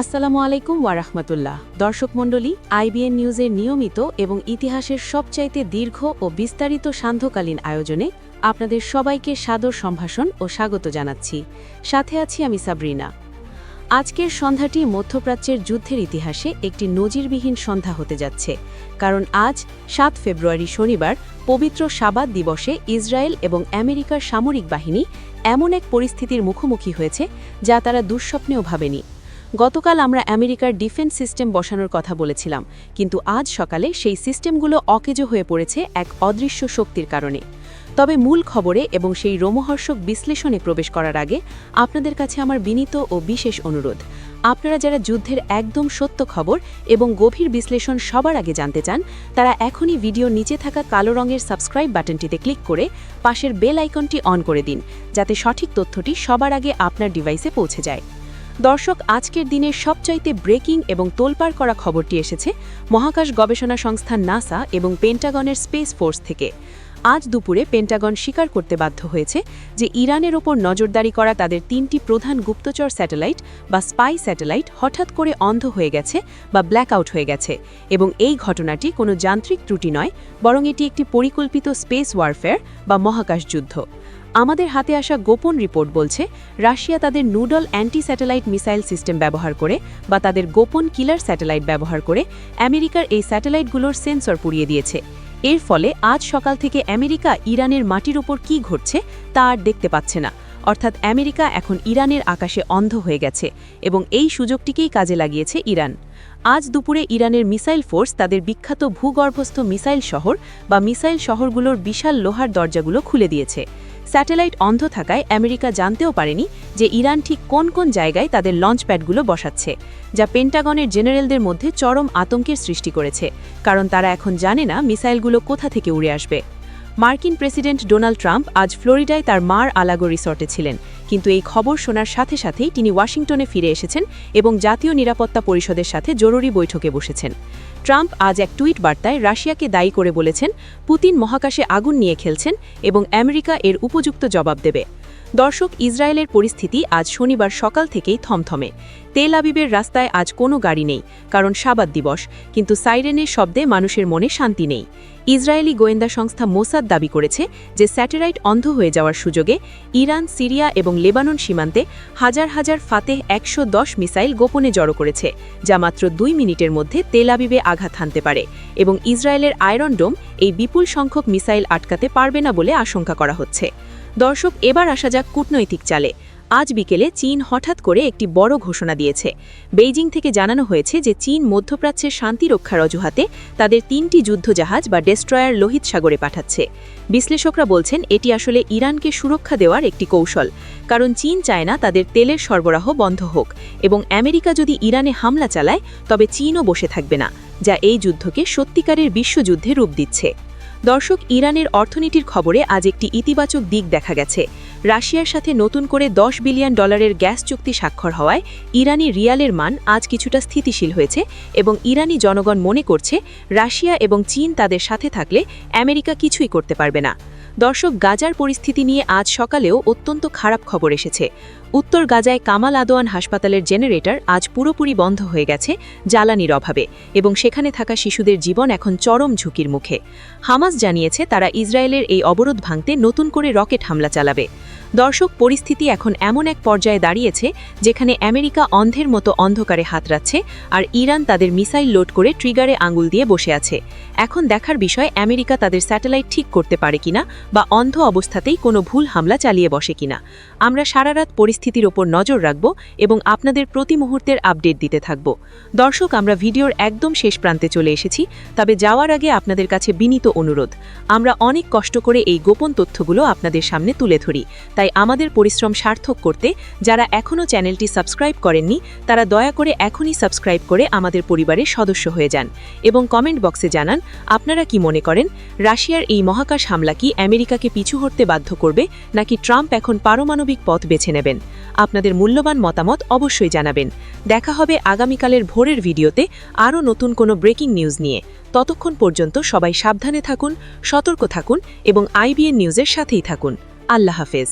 আসসালামু আলাইকুম ওয়ারাহমাতুল্লাহ দর্শক মণ্ডলী, আইবিএন নিউজের নিয়মিত এবং ইতিহাসের সবচাইতে দীর্ঘ ও বিস্তারিত সান্ধ্যকালীন আয়োজনে আপনাদের সবাইকে সাদর সম্ভাষণ ও স্বাগত জানাচ্ছি। সাথে আছি আমি সাবরিনা। আজকের সন্ধ্যাটি মধ্যপ্রাচ্যের যুদ্ধের ইতিহাসে একটি নজিরবিহীন সন্ধ্যা হতে যাচ্ছে, কারণ আজ সাত ফেব্রুয়ারি শনিবার পবিত্র সাবাদ দিবসে ইসরায়েল এবং আমেরিকার সামরিক বাহিনী এমন এক পরিস্থিতির মুখোমুখি হয়েছে যা তারা দুঃস্বপ্নেও ভাবেনি। গতকাল আমরা আমেরিকার ডিফেন্স সিস্টেম বসানোর কথা বলেছিলাম, কিন্তু আজ সকালে সেই সিস্টেমগুলো অকেজো হয়ে পড়েছে এক অদৃশ্য শক্তির কারণে। তবে মূল খবরে এবং সেই রোমহর্ষক বিশ্লেষণে প্রবেশ করার আগে আপনাদের কাছে আমার বিনীত ও বিশেষ অনুরোধ। আপনারা যারা যুদ্ধের একদম সত্য খবর এবং গভীর বিশ্লেষণ সবার আগে জানতে চান, তারা এখনই ভিডিও নিচে থাকা কালো রঙের সাবস্ক্রাইব বাটনটিতে ক্লিক করে পাশের বেল আইকনটি অন করে দিন, যাতে সঠিক তথ্যটি সবার আগে আপনার ডিভাইসে পৌঁছে যায়। দর্শক, আজকের দিনের সবচাইতে ব্রেকিং এবং তোলপাড় করা খবরটি এসেছে মহাকাশ গবেষণা সংস্থা নাসা এবং পেন্টাগনের স্পেস ফোর্স থেকে। আজ দুপুরে পেন্টাগন স্বীকার করতে বাধ্য হয়েছে যে ইরানের ওপর নজরদারি করা তাদের তিনটি প্রধান গুপ্তচর স্যাটেলাইট বা স্পাই স্যাটেলাইট হঠাৎ করে অন্ধ হয়ে গেছে বা ব্ল্যাকআউট হয়ে গেছে এবং এই ঘটনাটি কোনো যান্ত্রিক ত্রুটি নয়, বরং এটি একটি পরিকল্পিত স্পেস ওয়ারফেয়ার বা মহাকাশ যুদ্ধ। আমাদের হাতে আসা গোপন রিপোর্ট বলছে, রাশিয়া তাদের Nudol anti satellite missile system ব্যবহার করে বা তাদের গোপন কিলার স্যাটেলাইট ব্যবহার করে আমেরিকার এই স্যাটেলাইটগুলোর সেন্সর পুড়িয়ে দিয়েছে। এর ফলে আজ সকাল থেকে আমেরিকা ইরানের মাটির ওপর কী ঘটছে তা আর দেখতে পাচ্ছে না। অর্থাৎ আমেরিকা এখন ইরানের আকাশে অন্ধ হয়ে গেছে এবং এই সুযোগটিকেই কাজে লাগিয়েছে ইরান। আজ দুপুরে ইরানের মিসাইল ফোর্স তাদের বিখ্যাত ভূগর্ভস্থ মিসাইল শহর বা মিসাইল শহরগুলোর বিশাল লোহার দরজাগুলো খুলে দিয়েছে। স্যাটেলাইট অন্ধ থাকায় আমেরিকা জানতেও পারেনি যে ইরান ঠিক কোন কোন জায়গায় তাদের লঞ্চ প্যাডগুলো বসাচ্ছে, যা পেন্টাগনের জেনারেলদের মধ্যে চরম আতঙ্কের সৃষ্টি করেছে, কারণ তারা এখন জানে না মিসাইলগুলো কোথা থেকে উড়ে আসবে। মার্কিন প্রেসিডেন্ট ডোনাল্ড ট্রাম্প আজ ফ্লোরিডায় তার মার আলাগো রিসর্টে ছিলেন কিন্তু এই খবর শোনার সাথে সাথেই তিনি ওয়াশিংটনে ফিরে এসেছেন এবং জাতীয় নিরাপত্তা পরিষদের সাথে জরুরি বৈঠকে বসেছেন। ট্রাম্প আজ এক টুইট বার্তায় রাশিয়াকে দায়ী করে বলেছেন, পুতিন মহাকাশে আগুন নিয়ে খেলছেন এবং আমেরিকা এর উপযুক্ত জবাব দেবে। দর্শক, ইসরায়েলের পরিস্থিতি আজ শনিবার সকাল থেকেই থমথমে। তেল আবিবের রাস্তায় আজ কোনো গাড়ি নেই, কারণ সাবাদ দিবস, কিন্তু সাইরেনের শব্দে মানুষের মনে শান্তি নেই। ইসরায়েলি গোয়েন্দা সংস্থা মোসাদ দাবি করেছে যে স্যাটেলাইট অন্ধ হয়ে যাওয়ার সুযোগে ইরান, সিরিয়া এবং লেবানন সীমান্তে হাজার হাজার ফাতেহ একশো দশ মিসাইল গোপনে জড়ো করেছে, যা মাত্র দুই মিনিটের মধ্যে তেল আবিবে আঘাত হানতে পারে এবং ইসরায়েলের আয়রন ডোম এই বিপুল সংখ্যক মিসাইল আটকাতে পারবে না বলে আশঙ্কা করা হচ্ছে। দর্শক, এবার আসা যাক কূটনৈতিক চালে। আজ বিকেলে চীন হঠাৎ করে একটি বড় ঘোষণা দিয়েছে। বেইজিং থেকে জানানো হয়েছে যে চীন মধ্যপ্রাচ্যের শান্তি রক্ষার অজুহাতে তাদের তিনটি যুদ্ধজাহাজ বা ডেস্ট্রয়ার লোহিত সাগরে পাঠাচ্ছে। বিশ্লেষকরা বলছেন, এটি আসলে ইরানকে সুরক্ষা দেওয়ার একটি কৌশল। কারণ চীন চায় না তাদের তেলের সরবরাহ বন্ধ হোক এবং আমেরিকা যদি ইরানে হামলা চালায়, তবে চীনও বসে থাকবে না, যা এই যুদ্ধকে সত্যিকারের বিশ্বযুদ্ধে রূপ দিচ্ছে। দর্শক ইরানের অর্থনীতির খবরে আজ একটি ইতিবাচক দিক দেখা গেছে। রাশিয়ার সাথে নতুন করে দশ বিলিয়ন ডলারের গ্যাস চুক্তি স্বাক্ষর হওয়ায় ইরানি রিয়ালের মান আজ কিছুটা স্থিতিশীল হয়েছে এবং ইরানি জনগণ মনে করছে রাশিয়া এবং চীন তাদের সাথে থাকলে আমেরিকা কিছুই করতে পারবে না। দর্শক, গাজার পরিস্থিতি নিয়ে আজ সকালেও অত্যন্ত খারাপ খবর এসেছে। উত্তর গাজায় কামাল আদোয়ান হাসপাতালের জেনারেটর আজ পুরোপুরি বন্ধ হয়ে গেছে জ্বালানির অভাবে এবং সেখানে থাকা শিশুদের জীবন এখন চরম ঝুঁকির মুখে। হামাস জানিয়েছে তারা ইসরায়েলের এই অবরোধ ভাঙতে নতুন করে রকেট হামলা চালাবে। দর্শক, পরিস্থিতি এখন এমন এক পর্যায়ে দাঁড়িয়েছে যেখানে আমেরিকা অন্ধের মতো অন্ধকারে হাতড়াচ্ছে আর ইরান তাদের মিসাইল লোড করে ট্রিগারে আঙুল দিয়ে বসে আছে। এখন দেখার বিষয়, আমেরিকা তাদের স্যাটেলাইট ঠিক করতে পারে কিনা বা অন্ধ অবস্থাতেই কোনো ভুল হামলা চালিয়ে বসে কিনা। আমরা সারারাত পরিস্থিতির ওপর নজর রাখব এবং আপনাদের প্রতি মুহূর্তের আপডেট দিতে থাকব। দর্শক, আমরা ভিডিওর একদম শেষ প্রান্তে চলে এসেছি, তবে যাওয়ার আগে আপনাদের কাছে বিনীত অনুরোধ। আমরা অনেক কষ্ট করে এই গোপন তথ্যগুলো আপনাদের সামনে তুলে ধরি। তাই আমাদের পরিশ্রম সার্থক করতে যারা এখনও চ্যানেলটি সাবস্ক্রাইব করেননি, তারা দয়া করে এখনই সাবস্ক্রাইব করে আমাদের পরিবারের সদস্য হয়ে যান এবং কমেন্ট বক্সে জানান, আপনারা কি মনে করেন, রাশিয়ার এই মহাকাশ হামলা কি আমেরিকাকে পিছু হটতে বাধ্য করবে, নাকি ট্রাম্প এখন পারমাণবিক পথ বেছে নেবেন। আপনাদের মূল্যবান মতামত অবশ্যই জানাবেন। দেখা হবে আগামীকালের ভোরের ভিডিওতে আরও নতুন কোনো ব্রেকিং নিউজ নিয়ে। ততক্ষণ পর্যন্ত সবাই সাবধানে থাকুন, সতর্ক থাকুন এবং আইবিএন নিউজের সাথেই থাকুন। আল্লাহ হাফেজ।